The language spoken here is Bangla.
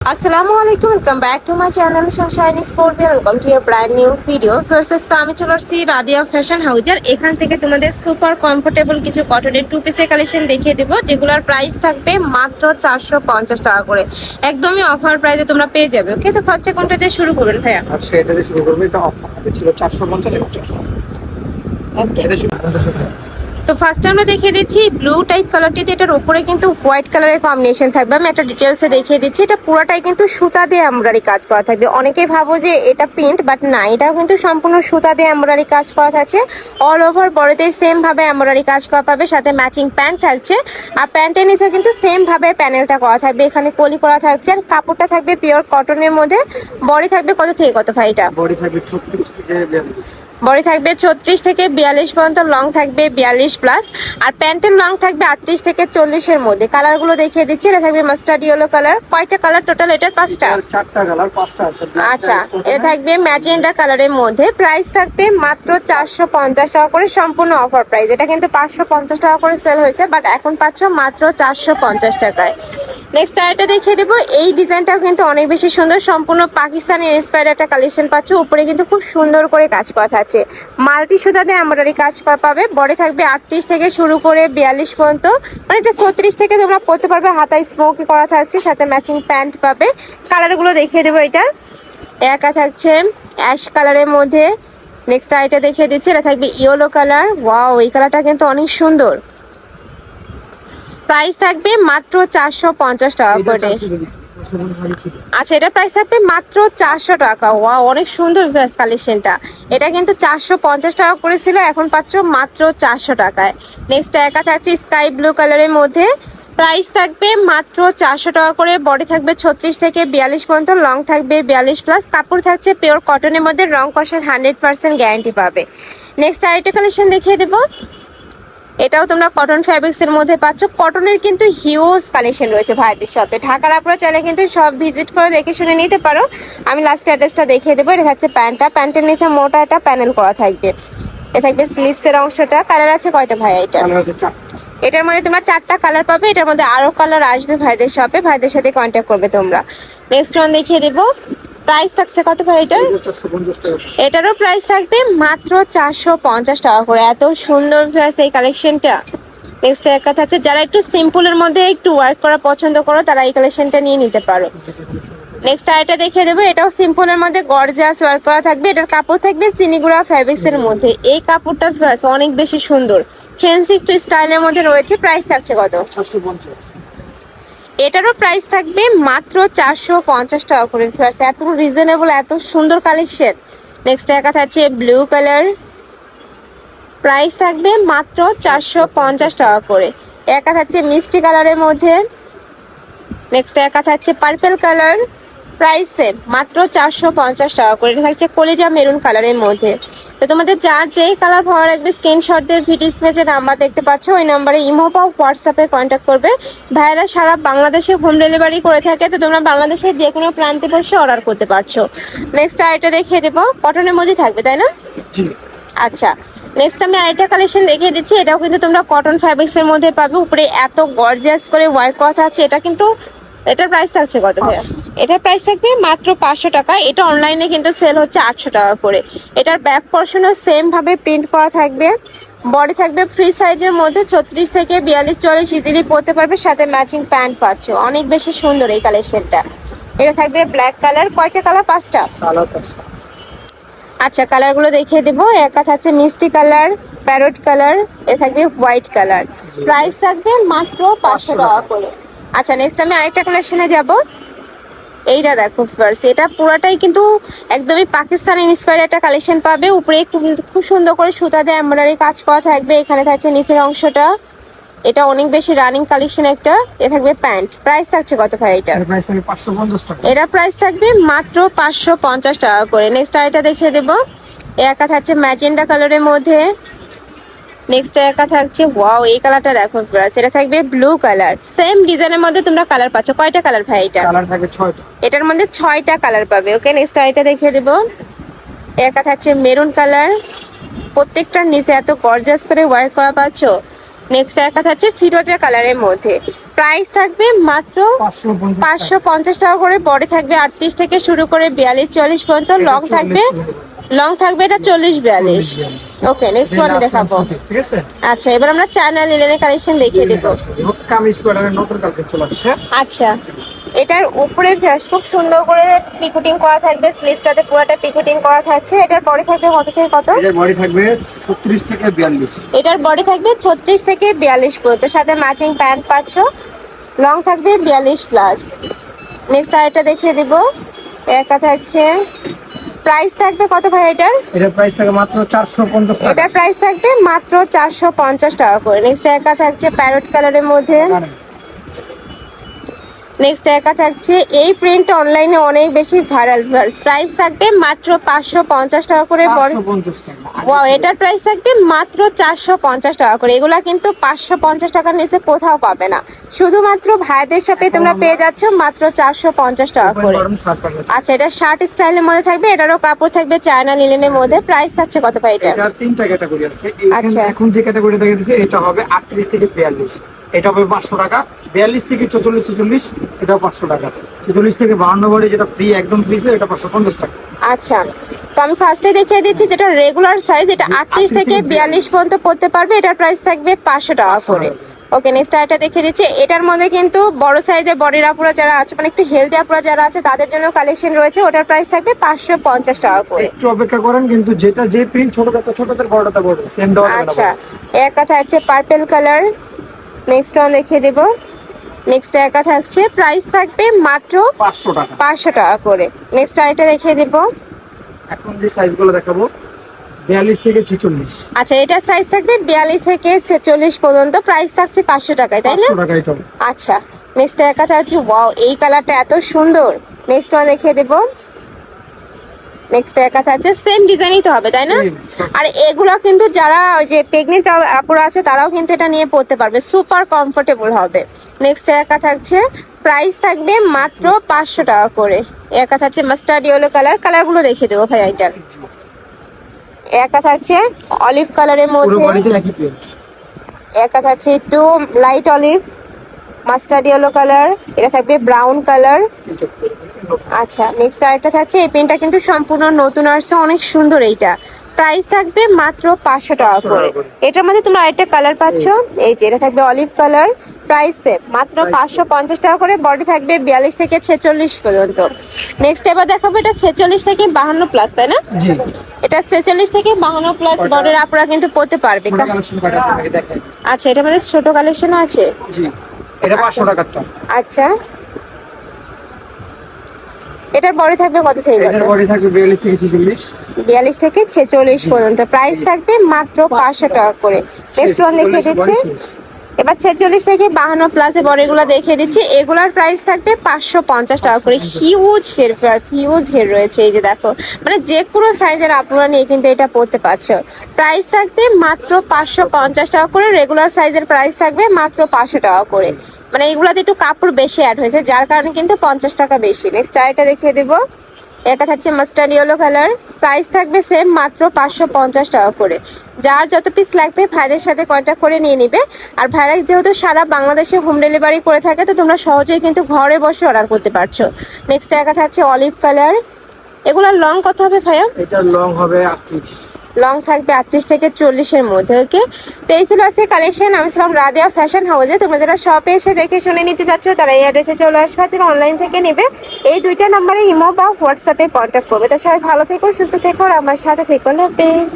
আসসালামু আলাইকুম welcome back to my channel sunshine sport welcome to your brand new video first তো আমি চলে আসছি রাদিয়া ফ্যাশন হাউজার এখান থেকে তোমাদের সুপার কমফোর্টেবল কিছু কটনের টু পিসের কালেকশন দেখিয়ে দেবো যেগুলোর প্রাইস থাকবে মাত্র চারশো পঞ্চাশ টাকা করে। একদমই অফার প্রাইসে তোমরা পেয়ে যাবে ওকে তো ফার্স্টে কোনটা দিয়ে শুরু করবেন ভাইয়া? আচ্ছা এটা দিয়ে শুরু করব এটা অফার ছিল চারশো পঞ্চাশ ওকে তো ফার্স্টে আমরা দেখিয়ে দিচ্ছি ব্লু টাইপ কালারটিতে এটার উপরে কিন্তু হোয়াইট কালারের কম্বিনেশন থাকবে। আমি একটা ডিটেলসে দেখিয়ে দিচ্ছি। এটা পুরোটাই কিন্তু সুতা দিয়ে এমব্রয়ডারি কাজ করা থাকবে। অনেকেই ভাবো যে এটা প্রিন্ট বাট না, এটাও কিন্তু সম্পূর্ণ সুতা দিয়ে এমব্রয়ডারি কাজ করা থাকছে। অল ওভার বডিতে সেমভাবে এমব্রয়ডারি কাজ করা পাবে, সাথে ম্যাচিং প্যান্ট থাকছে। আর প্যান্টের নিচে কিন্তু সেমভাবে প্যানেলটা করা থাকবে। এখানে কলি করা থাকছে আর কাপড়টা থাকবে পিওর কটনের মধ্যে। বডি থাকবে কত থেকে কত ভাই এটা? বডি থাকবে ছত্রিশ থেকে বডি থাকবে ছত্রিশ থেকে বিয়াল্লিশ পর্যন্ত লং থাকবে বিয়াল্লিশ প্লাস আর প্যান্টের লং থাকবে আটত্রিশ থেকে চল্লিশের মধ্যে। কালারগুলো দেখিয়ে দিচ্ছি এটা থাকবে মাস্টার্ড ইয়েলো কালার কয়টা কালার টোটাল এটার? পাঁচটা? আচ্ছা এটা থাকবে ম্যাজেন্ডা কালারের মধ্যে। প্রাইস থাকবে মাত্র চারশো পঞ্চাশ টাকা করে সম্পূর্ণ অফার প্রাইস এটা কিন্তু পাঁচশো পঞ্চাশ টাকা করে সেল হয়েছে বাট এখন পাচ্ছ মাত্র চারশো পঞ্চাশ টাকায়। নেক্সট আরেকটা দেখিয়ে দেবো। এই ডিজাইনটাও কিন্তু অনেক বেশি সুন্দর। সম্পূর্ণ পাকিস্তানি ইন্সপায়ার্ড একটা কালেকশন পাচ্ছ। উপরে কিন্তু খুব সুন্দর করে কাজ করা থাকছে মাল্টি সুতাতে এমব্রয়ডারি কাজ করা পাবে। বডি থাকবে আটত্রিশ থেকে শুরু করে বিয়াল্লিশ পর্যন্ত। মানে এটা ছত্রিশ থেকে তোমরা পড়তে পারবে। হাতায় স্মোকি করা থাকছে, সাথে ম্যাচিং প্যান্ট পাবে। কালারগুলো দেখিয়ে দেবো এটার একা থাকছে অ্যাশ কালারের মধ্যে। নেক্সট আইটা দেখিয়ে দিচ্ছি। এটা থাকবে ইয়েলো কালার ওয়াও এই কালারটা কিন্তু অনেক সুন্দর। প্রাইস থাকবে মাত্র চারশো পঞ্চাশ টাকা করে। আচ্ছা এটা প্রাইস থাকবে মাত্র চারশো টাকা। ওয়া অনেক সুন্দর ড্রেস কালেকশনটা। এটা কিন্তু চারশো পঞ্চাশ টাকা করেছিল এখন পাচ্ছ মাত্র চারশো টাকায়। নেক্সট একা থাকছে স্কাই ব্লু কালারের মধ্যে। প্রাইস থাকবে মাত্র চারশো টাকা করে। বডি থাকবে ছত্রিশ থেকে বিয়াল্লিশ পর্যন্ত। লং থাকবে বিয়াল্লিশ প্লাস কাপড় থাকছে পিওর কটনের মধ্যে। রং কষার হান্ড্রেড পার্সেন্ট গ্যারান্টি পাবে। নেক্সট আরেকটা কালেকশন দেখিয়ে দেবো। এটাও তোমরা কটন ফ্যাব্রিক্স এর মধ্যে পাচ্ছ। কটনের কিন্তু হিউজ কালেকশন রয়েছে ভাইদের শপে ঢাকার আপনারা চাইলে কিন্তু সব ভিজিট করে দেখে শুনে নিতে পারো। আমি লাস্ট অ্যাড্রেসটা দেখিয়ে দেবো। এটা হচ্ছে প্যান্টটা। প্যান্টের নিচে মোটা একটা প্যানেল করা থাকবে। এ থাকবে স্লিভস এর অংশটা। কালার আছে কয়টা ভাই এটা? এটার মধ্যে তোমরা চারটা কালার পাবে। এটার মধ্যে আরও কালার আসবে ভাইদের শপে ভাইদের সাথে কন্ট্যাক্ট করবে তোমরা। নেক্সট ওয়ান দেখিয়ে দেবো। প্রাইস থাকছে কত ভাই এটার? এটারও প্রাইস থাকবে মাত্র চারশো পঞ্চাশ টাকা করে। এত সুন্দর এই কালেকশনটা নেক্সট এক কথা আছে যারা একটু সিম্পলের মধ্যে একটু ওয়ার্ক করা পছন্দ করো তারা এই কালেকশনটা নিয়ে নিতে পারো। নেক্সট আরেকটা দেখিয়ে দেবো এটাও সিম্পলের মধ্যে গর্জিয়াস ওয়ার্ক করা থাকবে। এটার কাপড় থাকবে চিনিগুড়া ফ্যাব্রিক্স এর মধ্যে। এই কাপড়টার ড্রেস অনেক বেশি সুন্দর। ফ্যান্সি একটু স্টাইলের মধ্যে রয়েছে প্রাইস থাকছে কত? চারশো পঞ্চাশ। এটারও প্রাইস থাকবে মাত্র চারশো পঞ্চাশ টাকা করে ভিউয়ার্স এত রিজনেবল এত সুন্দর কালেকশন নেক্সট একা থাকছে ব্লু কালার প্রাইস থাকবে মাত্র চারশো পঞ্চাশ টাকা করে। একা থাকছে মিষ্টি কালারের মধ্যে। নেক্সট একা থাকছে পার্পেল কালার প্রাইস মাত্র চারশো পঞ্চাশ টাকা করে। এটা থাকছে কলিজা মেরুন কালারের মধ্যে। তো তোমাদের যার যেই কালার ভালো লাগবে স্ক্রিনশট দিয়ে ভিডিও স্ক্রিনে যে নাম্বার দেখতে পাচ্ছ ওই নাম্বারে ইমো বা হোয়াটসঅ্যাপে কন্ট্যাক্ট করবে। ভাইরা সারা বাংলাদেশে হোম ডেলিভারি করে থাকে তো তোমরা বাংলাদেশের যে কোনো প্রান্তে বসে অর্ডার করতে পারছ। নেক্সট আইটা দেখিয়ে দেবো কটনের মধ্যে থাকবে তাই না? জি। আচ্ছা নেক্সট আমি আরেকটা কালেকশন দেখিয়ে দিচ্ছি এটাও কিন্তু তোমরা কটন ফ্যাব্রিক্স এর মধ্যে পাবে উপরে এত গর্জিয়াস করে ওয়ার্ক করা আছে এটা কিন্তু এটার প্রাইস থাকছে কত ভাইয়া? এটার প্রাইস থাকবে মাত্র পাঁচশো টাকা। এটা অনলাইনে কিন্তু সেল হচ্ছে আটশো টাকা করে। এটার ব্যাক পোর্শনও সেম ভাবে প্রিন্ট করা থাকবে। বডি থাকবে ফ্রি সাইজের মধ্যে ছত্রিশ থেকে বিয়াল্লিশ চল্লিশ ইজিলি পরতে পারবে। সাথে ম্যাচিং প্যান্ট পাচ্ছ। অনেক বেশি সুন্দর এই কালেকশনটা এটা থাকবে ব্ল্যাক কালার কয়টা কালার পাঁচটা? কালার পাঁচটা। আচ্ছা কালারগুলো দেখিয়ে দেবো। একটা থাকছে মিষ্টি কালার প্যারট কালার এ থাকবে হোয়াইট কালার প্রাইস থাকবে মাত্র পাঁচশো টাকা করে। আচ্ছা নেক্সট আমি আরেকটা কালেকশনে যাব। এইটা দেখো ফার্স্ট এটা পুরাটাই কিন্তু একদমই পাকিস্তানি ইন্সপায়ার একটা কালেকশন পাবে। উপরে খুব সুন্দর করে সুতা দিয়ে এমব্রয়ডারি কাজ করা থাকবে। এখানে থাকছে নিচের অংশটা। এটা অনেক বেশি রানিং কালেকশন একটা। এ থাকবে প্যান্ট প্রাইস থাকছে কত ভাই এটা এটা প্রাইস থাকবে মাত্র পাঁচশো পঞ্চাশ টাকা করে। নেক্সট আরেকটা দেখিয়ে দেবো। একা থাকছে ম্যাজেন্ডা কালারের মধ্যে। নেক্সট একা থাকছে ওয়াও এই কালারটা দেখো প্লাস এটা থাকবে ব্লু কালার সেম ডিজাইনের মধ্যে তোমরা কালার পাচ্ছ। কয়টা কালার ভাই এটা? কালার থাকে ছয়টা। এটার মধ্যে ছয়টা কালার পাবে ওকে নেক্সট আরেকটা দেখিয়ে দেবো। একা থাকছে মেরুন কালার প্রত্যেকটার নিচে এত গর্জাস করে ওয়ার্ক করা পাচ্ছ। নেক্সট একা থাকছে ফিরোজা কালারের মধ্যে। প্রাইস থাকবে মাত্র পাঁচশো পঞ্চাশ পাঁচশো পঞ্চাশ টাকা করে বডি থাকবে আটত্রিশ থেকে শুরু করে বিয়াল্লিশ চল্লিশ পর্যন্ত লং থাকবে লং থাকবে এটা চল্লিশ বিয়াল্লিশ। ওকে নেক্সট ওয়ান দেখাবো। ঠিক আছে? আচ্ছা এবার আমরা চায়না লিলেনের কালেকশন দেখিয়ে দেবো। আচ্ছা এটার উপরে খুব সুন্দর করে পিকুটিং করা থাকবে স্লিভসটাতে পুরোটা পিকুটিং করা থাকছে। এটার বডি থাকবে কত থেকে কত? এটার বডি থাকবে ছত্রিশ থেকে বিয়াল্লিশ। এটার বডি থাকবে ছত্রিশ থেকে বিয়াল্লিশ পর্যন্ত। সাথে ম্যাচিং প্যান্ট পাচ্ছ। লং থাকবে বিয়াল্লিশ প্লাস নেক্সট আরেকটা দেখিয়ে দিব। একা থাকছে। প্রাইস থাকবে কত ভাই এটার? এটার প্রাইস থাকে মাত্র চারশো পঞ্চাশ টাকা। এটার প্রাইস থাকবে মাত্র চারশো পঞ্চাশ টাকা করে। নেক্সট একা থাকছে প্যারট কালারের মধ্যে। নেক্সট একা থাকছে। এই প্রিন্ট অনলাইনে অনেক বেশি ভাইরাল প্রাইস থাকবে মাত্র পাঁচশো পঞ্চাশ টাকা করে বড় ওয়াও এটার প্রাইস থাকবে মাত্র চারশো পঞ্চাশ টাকা করে। এগুলা কিন্তু পাঁচশো পঞ্চাশ টাকার নিচে কোথাও পাবে না। শুধুমাত্র ভাইদের শপে তোমরা পেয়ে যাচ্ছ মাত্র চারশো পঞ্চাশ টাকা করে। আচ্ছা এটা শার্ট স্টাইলের মধ্যে থাকবে এটারও কাপড় থাকবে চায়না লিলেনের মধ্যে। প্রাইস থাকছে কত ভাই এটা এটা তিনটা ক্যাটাগরি আছে। আচ্ছা। এখন যে ক্যাটাগরি দেখা দিচ্ছে এটা হবে আটত্রিশ থেকে বিয়াল্লিশ। এটা হবে পাঁচশো টাকা। বিয়াল্লিশ থেকে চৌচল্লিশ ছেচল্লিশ এটাও পাঁচশো টাকা। ছেচল্লিশ থেকে বাহান্ন বডি যেটা ফ্রি একদম ফ্রি এটা পাঁচশো পঞ্চাশ টাকা। আচ্ছা তো আমি ফার্স্টে দেখিয়ে দিচ্ছি যেটা রেগুলার সাইজ এটা আটত্রিশ থেকে বিয়াল্লিশ পর্যন্ত পড়তে পারবে এটার প্রাইস থাকবে পাঁচশো টাকা 500 করে। ওকে নেক্সট আরেকটা দেখিয়ে দিচ্ছি এটার মধ্যে কিন্তু বড় সাইজের বডির আপুরা যারা আছে মানে একটু হেলদি আপুরা যারা আছে তাদের জন্য কালেকশন রয়েছে ওটার প্রাইস থাকবে পাঁচশো পঞ্চাশ টাকা করে। একটু অপেক্ষা করেন কিন্তু যেটা যে প্রিন্ট ছোট ছোটদের বড়টা বড় সেম আচ্ছা। এক কথা আছে পার্পেল কালার নেক্সট ওয়ান দেখিয়ে দেব। নেক্সট একা থাকছে। প্রাইস থাকবে মাত্র পাঁচশো টাকা। পাঁচশো টাকা করে। নেক্সট আরেকটা দেখিয়ে দেব। এখন যে সাইজগুলো দেখাবো বিয়াল্লিশ থেকে ছেচল্লিশ। আচ্ছা এটার সাইজ থাকবে বিয়াল্লিশ থেকে ছেচল্লিশ পর্যন্ত। প্রাইস থাকছে পাঁচশো টাকায় তাই না? এটা আচ্ছা নেক্সট একা থাকছে। ওয়াও এই কালারটা এত সুন্দর। নেক্সট ওয়ান দেখিয়ে দেব। নেক্সট একা থাকছে সেম ডিজাইনই তো হবে তাই না? আর এগুলো কিন্তু যারা ওই যে প্রেগনেন্ট আপুরা আছে তারাও কিন্তু এটা নিয়ে পড়তে পারবে। সুপার কমফোর্টেবল হবে। নেক্সট একা থাকছে প্রাইস থাকবে মাত্র পাঁচশো টাকা করে। একা থাকছে মাস্টার্ড ইয়েলো কালার কালারগুলো দেখিয়ে দেবো ভাই এটার একা থাকছে অলিভ কালারের মধ্যে। প্রিন্ট থাকছে একটু light olive mustard yellow colour এটা থাকবে ব্রাউন কালার আচ্ছা নেক্সট আরেকটা থাকছে এই পেনটা কিন্তু সম্পূর্ণ নতুন আসছে অনেক সুন্দর এইটা। প্রাইস থাকবে মাত্র পাঁচশো টাকা করে। এটার মধ্যে তোমরা আরেকটা কালার পাচ্ছ। এই। যে এটা থাকবে অলিভ কালার প্রাইস সেম মাত্র পাঁচশো পঞ্চাশ টাকা করে বডি থাকবে বিয়াল্লিশ থেকে ছেচল্লিশ পর্যন্ত। নেক্সট এবার দেখাবো এটা ছেচল্লিশ থেকে বাহান্ন প্লাস তাই না? এটা ছেচল্লিশ থেকে বাহান্ন প্লাস বডির আপনারা কিন্তু পড়তে পারবে। কালেকশন আচ্ছা এটার মধ্যে ছোট কালেকশনও আছে? এটা পাঁচশো টাকারটা। আচ্ছা। এটার পরে থাকবে কত থেকে কত? এটার বডি থাকবে বিয়াল্লিশ থেকে ছেচল্লিশ। বিয়াল্লিশ থেকে ছেচল্লিশ পর্যন্ত। প্রাইস থাকবে মাত্র পাঁচশো টাকা করে। নেক্সট ওয়ান দেখিয়ে দিচ্ছি। এবার ছেচল্লিশ থেকে বাহান্ন প্লাসে বডিগুলো দেখিয়ে দিচ্ছি। এগুলার প্রাইস থাকবে পাঁচশো পঞ্চাশ টাকা করে। Huge hair plus huge hair রয়েছে। এই যে দেখো মানে যে কোনো সাইজের আপনারা নিয়ে কিন্তু এটা পড়তে পারছ। প্রাইস থাকবে মাত্র পাঁচশো পঞ্চাশ টাকা করে। রেগুলার সাইজের প্রাইস থাকবে মাত্র পাঁচশো টাকা করে। মানে এগুলাতে একটু কাপড় বেশি অ্যাড হয়েছে, যার কারণে কিন্তু পঞ্চাশ টাকা বেশি। নেক্সট আরেকটা দেখিয়ে দেবো। এটা থাকছে মাস্টার্ড ইয়েলো কালার প্রাইস থাকবে সেম মাত্র পাঁচশো পঞ্চাশ টাকা করে। যার যত পিস লাগবে, ভাইদের সাথে কন্ট্যাক্ট করে নিয়ে নিবে। আর ভাইরা যেহেতু সারা বাংলাদেশে হোম ডেলিভারি করে থাকে, তো তোমরা সহজেই কিন্তু ঘরে বসে অর্ডার করতে পারছ। নেক্সট একা থাকছে অলিভ কালার এগুলোর লং কত হবে ভাইয়া? এটার লং হবে আটত্রিশ। লং থাকবে আটত্রিশ থেকে 40 এর মধ্যে ওকে? তো এই ছিল আজকে কালেকশন আমি ছিলাম রাদিয়া ফ্যাশন হাউসে তোমরা যারা শপে এসে দেখে শুনে নিতে চাচ্ছ তারা এই অ্যাড্রেসে চলে আসবে যারা অনলাইন থেকে নেবে। এই দুইটা নম্বরে ইমো বা হোয়াটসঅ্যাপে কন্ট্যাক্ট করবে। তো সবাই ভালো থেকো সুস্থ থেকো আর আমার সাথে থেকো না বেশ